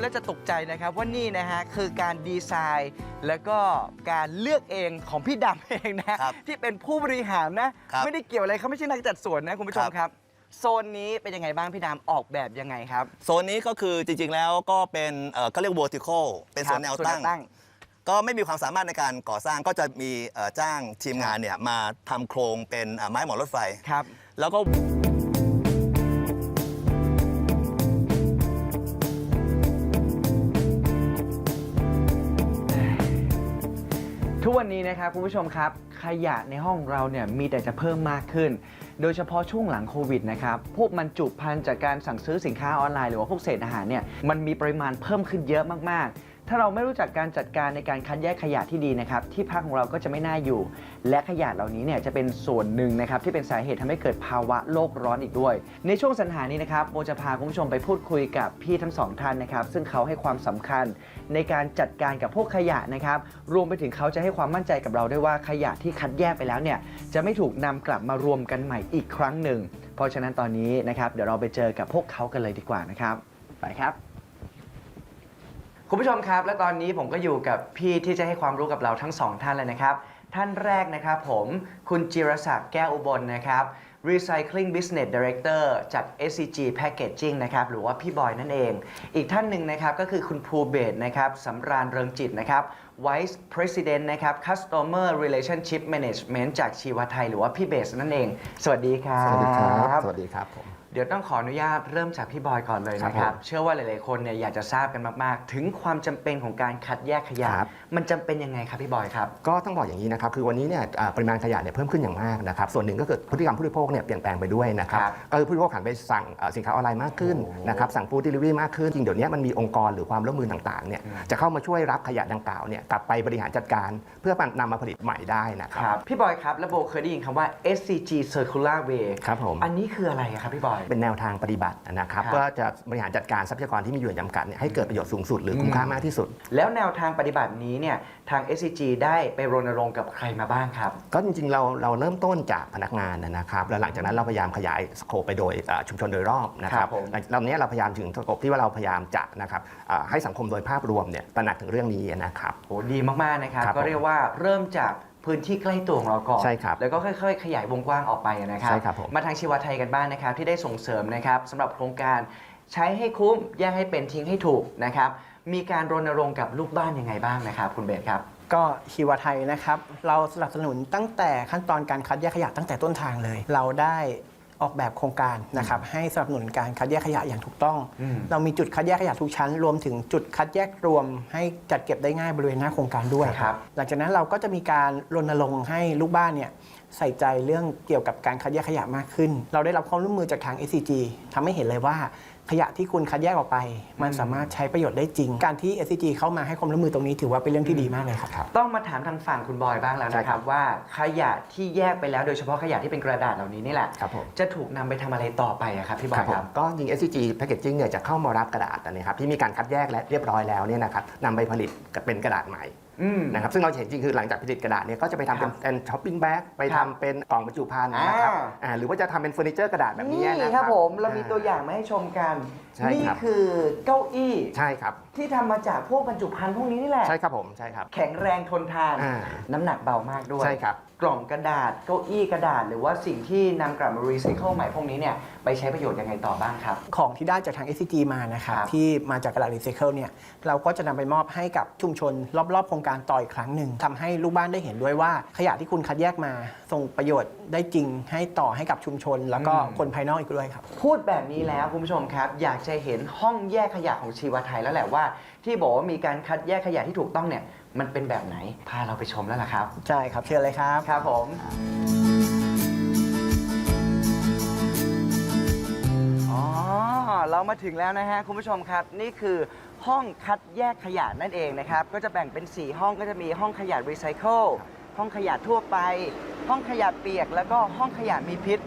แล้วจะตกใจนะครับว่านี่นะฮะคือการดีไซน์ แล้วก็การเลือกเองของพี่ดำเองนะครับที่เป็นผู้บริหารนะครับไม่ได้เกี่ยวอะไรเขาไม่ใช่นักจัดสวนนะคุณผู้ชมครับครับโซนนี้เป็นยังไงบ้างพี่ดำออกแบบยังไงครับ โซนนี้ก็คือจริงๆแล้วก็เป็นเอ่อเขาเรียก vertical เป็นโซนแนวครับตั้ง ก็ไม่มีความสามารถในการก่อสร้างก็จะมีเอ่อจ้างทีมงานเนี่ยมาทำโครงเป็นเอ่อไม้หมอนรถไฟ ครับ แล้วก็ วันนี้นะครับคุณผู้ชมครับ ขยะในห้องเราเนี่ยมีแต่จะเพิ่มมากขึ้น โดยเฉพาะช่วงหลังโควิดนะครับพวกมันจุพันจากการสั่งซื้อสินค้าออนไลน์หรือว่าพวกเศษอาหารเนี่ยมันมีปริมาณเพิ่มขึ้นเยอะมากๆ ถ้าเราไม่รู้จักการจัดการในการคัดแยกขยะที่ดีนะครับที่พักของเราก็จะไม่น่าอยู่ และขยะเหล่านี้เนี่ยจะเป็นส่วนหนึ่งนะครับที่เป็นสาเหตุทำให้เกิดภาวะโลกร้อนอีกด้วย ในช่วงสรรหานี้นะครับโบจะพาคุณผู้ชมไปพูดคุยกับพี่ทั้งสองท่านนะครับซึ่งเขาให้ความสำคัญในการจัดการกับพวกขยะนะครับรวมไปถึงเขาจะให้ความมั่นใจกับเราด้วยว่าขยะที่คัดแยกไปแล้วเนี่ยจะไม่ถูกนำกลับมารวมกันใหม่อีกครั้งหนึ่ง เพราะฉะนั้นตอนนี้นะครับเดี๋ยวเราไปเจอกับพวกเขากันเลยดีกว่านะครับไปครับ คุณผู้ชมครับ และตอนนี้ผมก็อยู่กับพี่ที่จะให้ความรู้กับเราทั้งสองท่านเลยนะครับ ท่านแรกนะครับผมคุณจิรศักดิ์แก้วอุบลนะครับ Recycling Business Director จาก SCG Packaging นะครับ หรือว่าพี่บอยนั่นเอง อีกท่านหนึ่งนะครับก็คือคุณภูเบศนะครับสำราญเริงจิตนะครับ Vice President นะครับ Customer Relationship Management จากชีวไทย หรือว่าพี่เบสนั่นเอง สวัสดีครับ สวัสดีครับ สวัสดีครับผม ดี๋ยวต้องขออนุญาตเริ่มจากพี่บอยก่อนเลยนะคครัรับบผมเชื่อว่าหลาย ๆ คนเนี่ยอยากจะทราบกันมาก ๆ ถึงความจำเป็นของการคัดแยกขยะ ครับ มันจำเป็นยังไงครับพี่บอยครับ ก็ต้องบอกอย่างนี้นะครับคือวันนี้เนี่ยอ่าปริมาณขยะเนี่ยเพิ่มขึ้นอย่างมากนะครับส่วนหนึ่งก็เกิดพฤติกรรมผู้บริโภคเนี่ยเปลี่ยนแปลงไปด้วยนะครับครับก็คือผู้บริโภคหันไปสั่งอ่าสินค้าออนไลน์มากขึ้นโอ้นะครับสั่งฟู้ดเดลิเวอรี่มากขึ้นจริงเดี๋ยวนี้มันมีองค์กรหรือความร่วมมือต่างๆเนี่ยอืม จะเข้ามาช่วยรับขยะดังกล่าวเนี่ยกลับไปบริหารจัดการ เพื่อนำมาผลิตใหม่ได้นะครับครับพี่บอยครับแล้วโบเคยได้ยินคำว่า SCG Circular Way ครับผม อันนี้คืออะไรอะครับพี่บอยเป็นแนวทางปฏิบัตินะครับครับเพื่อจะบริหารจัดการทรัพยากรที่มีอยู่อย่างจำกัดเนี่ยให้เกิดประโยชน์สูงสุดหรือคุ้มค่ามากที่สุด แล้วแนวทางปฏิบัตินี้เนี่ยทาง SCG ได้ไปรณรงค์กับใครมาบ้างครับ ก็จริงๆเราเราเริ่มต้นจากพนักงานนะครับแล้วหลังจากนั้นเราพยายามขยายสโคปไปโดยเอ่อชุมชนโดยรอบนะคครัรับบผมตอนนี้เราพยายามถึงสโคปที่ว่าเราพยายามจะนะครับเอ่อให้สังคมโดยภาพรวมเนี่ยตระหนักถึงเรื่องนี้นะครับโหดีมากๆนะครับครับก็เรียกว่าเริ่มจาก พื้นที่ใกล้ตัวของเราก่อน ใช่ครับแล้วก็ค่อยๆ ขยายวงกว้างออกไปนะครับ ใช่ครับผม มาทางชีวไทยกันบ้างนะครับ ที่ได้ส่งเสริมนะครับสำหรับโครงการใช้ให้คุ้มแยกให้เป็นทิ้งให้ถูกนะครับ มีการรณรงค์กับลูกบ้านยังไงบ้างนะครับคุณเบสครับ ก็ชีวไทยนะครับ เราสนับสนุนตั้งแต่ขั้นตอนการคัดแยกขยะตั้งแต่ต้นทางเลย เราได้ ออกแบบโครงการนะครับให้สนับสนุนการคัดแยกขยะอย่างถูกต้องอืมเรามีจุดคัดแยกขยะทุกชั้น รวมถึงจุดคัดแยกรวม ให้จัดเก็บได้ง่ายบริเวณหน้าโครงการด้วยครับหลังจากนั้นเราก็จะมีการรณรงค์ให้ลูกบ้านเนี่ย ใส่ใจเรื่องเกี่ยวกับการคัดแยกขยะมากขึ้น เราได้รับความร่วมมือจากทาง SCG ทำให้เห็นเลยว่าขยะที่คุณคัดแยกออกไป มันสามารถใช้ประโยชน์ได้จริง การที่ SCG เข้ามาให้ความร่วมมือตรงนี้ถือว่าเป็นเรื่องที่ดีมากเลยครับ ต้องมาถามทางฝั่งคุณบอยบ้างแล้วใช่นะคครัรับบว่าขยะที่แยกไปแล้วโดยเฉพาะขยะที่เป็นกระดาษเหล่านี้นี่แหละครับผมจะถูกนำไปทำอะไรต่อไปอะครับพี่บอยผครัมบก็จริง SCG Packaging เนี่ยจะเข้ามารับกระดาษนะครับที่มีการคัดแยกและเรียบร้อยแล้วเนี่ยนะครับนำไปผลิตเป็นกระดาษใหม่อืม นะครับซึ่งเราเห็นจริงคือหลังจากผลิตกระดาษเนี่ยก็จะไปทำเป็นเป็นช้อปปิ้งแบ็กไปครับทำเป็นกล่องบรรจุภัณฑ์นะครับอ่าอ่าหรือว่าจะทำเป็นเฟอร์นิเจอร์กระดาษแบบนี้นี่นะคครัรับบผมเรามีตัวอย่างมาให้ชมกันใช่นี่ครับคือเก้าอี้ใช่ครับที่ทำมาจากพวกบรรจุภัณฑ์พวกนี้นี่แหละใช่ครับผมใช่ครับแข็งแรงทนทานอ่าน้ำหนักเบามากด้วยใช่ครับ กล่องกระดาษเก้าอี้กระดาษ หรือว่าสิ่งที่นำกลับมารีไซเคิลใหม่พวกนี้เนี่ยไปใช้ประโยชน์ยังไงต่อบ้างครับ ของที่ได้จากทาง SCG มานะครับครับที่มาจากกระดาษรีไซเคิลเนี่ยเราก็จะนำไปมอบให้กับชุมชนรอบๆ โครงการต่ออีกครั้งหนึ่งทำให้ลูกบ้านได้เห็นด้วยว่า ขยะที่คุณคัดแยกมาส่งประโยชน์ได้จริงให้ต่อให้กับชุมชน แล้วก็อืม คนภายนอกอีกด้วยครับ พูดแบบนี้แล้วคุณผู้ชมครับ อยากจะเห็นห้องแยกขยะของชีวไทยแล้วแหละว่า ที่บอกว่ามีการคัดแยกขยะที่ถูกต้องเนี่ยมันเป็นแบบไหนพาเราไปชมแล้วล่ะครับ ใช่ครับเชิญเลยครับ ครับผม อ๋อ เรามาถึงแล้วนะฮะคุณผู้ชมครับ นี่คือห้องคัดแยกขยะนั่นเองนะครับ ก็จะแบ่งเป็น 4 ห้องก็จะมีห้องขยะรีไซเคิลห้องขยะทั่วไป ห้องขยะเปียก แล้วก็ห้องขยะมีพิษ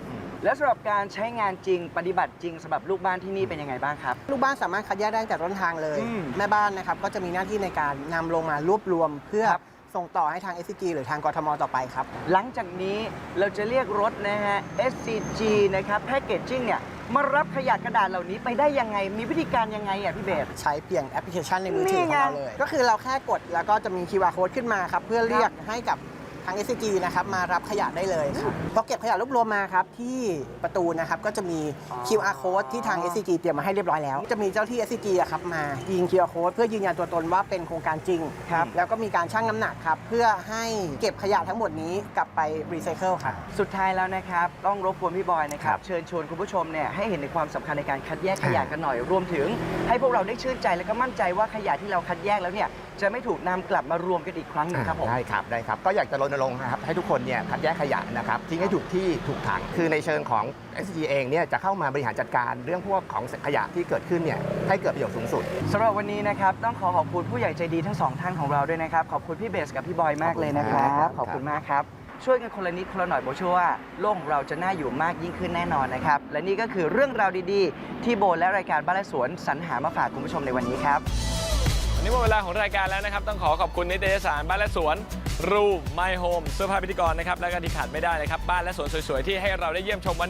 แล้วสำหรับการใช้งานจริงปฏิบัติจริงสำหรับลูกบ้านที่นี่เป็นยังไงบ้างครับ ลูกบ้านสามารถคัดแยกได้ตั้งแต่ต้นทางเลย อืมแม่บ้านนะครับก็จะมีหน้าที่ในการนำลงมารวบรวมเพื่อครับ ส่งต่อให้ทาง SCG หรือทางกทมต่อไปครับ หลังจากนี้เราจะเรียกรถนะฮะ SCG นะครับแพ c เกจจิ้งเนี่ยมารับขยะกระดาษเหล่านี้ไปได้ยังไง มีวิธีการยังไงอะพี่เบส ใช้เพียงแอปพลิเคชันในมือถือนี่ของไงเราเลย ก็คือเราแค่กดแล้วก็จะมี QR code ขึ้นมาครับ เพื่อเรียกให้กับ ทาง SCG นะครับมารับขยะได้เลยครับพอเก็บขยะรวบรวมมาครับที่ประตูนะครับก็จะมี QR code ที่ทาง SCG เตรียมมาให้เรียบร้อยแล้ว จะมีเจ้าที่ SCG อะครับมายิง QR code เพื่อยืนยันตัวตนว่าเป็นโครงการจริงครับแล้วก็มีการชั่งน้ำหนักครับเพื่อให้เก็บขยะทั้งหมดนี้กลับไปรีไซเคิลครับ สุดท้ายแล้วนะครับ ต้องรบกวนพี่บอยนะครับครับเชิญชวนคุณผู้ชมเนี่ยให้เห็นในความสำคัญในการคัดแยกขยะกันหน่อย รวมถึง ให้พวกเราได้ชื่นใจและก็มั่นใจว่าขยะที่เราคัดแยกแล้วเนี่ยจะไม่ถูกนำกลับมารวมกันอีกครั้งหนึงครับผม ได้ครับได้ครับ ก็อยากจะรณรงค์นะครับให้ทุกคนเนี่ยคัดแยกขยะนะครับทิ้งให้ถูกที่ถูกถังคือในเชิงของ SG เองเนี่ยจะเข้ามาบริหารจัดการเรื่องพวกของขยะที่เกิดขึ้นเนี่ยให้เกิดประโยชน์สูงสุด สำหรับวันนี้นะครับต้องขอขอบคุณผู้ใหญ่ใจดีทั้งสองท่านของเราด้วยนะครับ ขอบคุณพี่เบสกับพี่บอยมากเลยนะครับขอบคุณครับขอบคุณมากครับช่วยกันคนละนิดคนละหน่อยโบเชื่อว่าโลกของเราจะน่าอยู่มากยิ่งขึ้นแน่นอนนะครับ และนี่ก็คือเรื่องราวดีๆ ที่โบและรายการบ้านและสวนสรรหามาฝากคุณผู้ชมในวันนี้ครับ วันนี้หมดเวลาของรายการแล้วนะครับ ต้องขอขอบคุณนิตยสารบ้านและสวนรูมไมโฮมเสื้อผ้าพิธีกรนะครับและก็ที่ขาดไม่ได้นะครับบ้านและสวนสวยๆที่ให้เราได้เยี่ยมชมวันนี้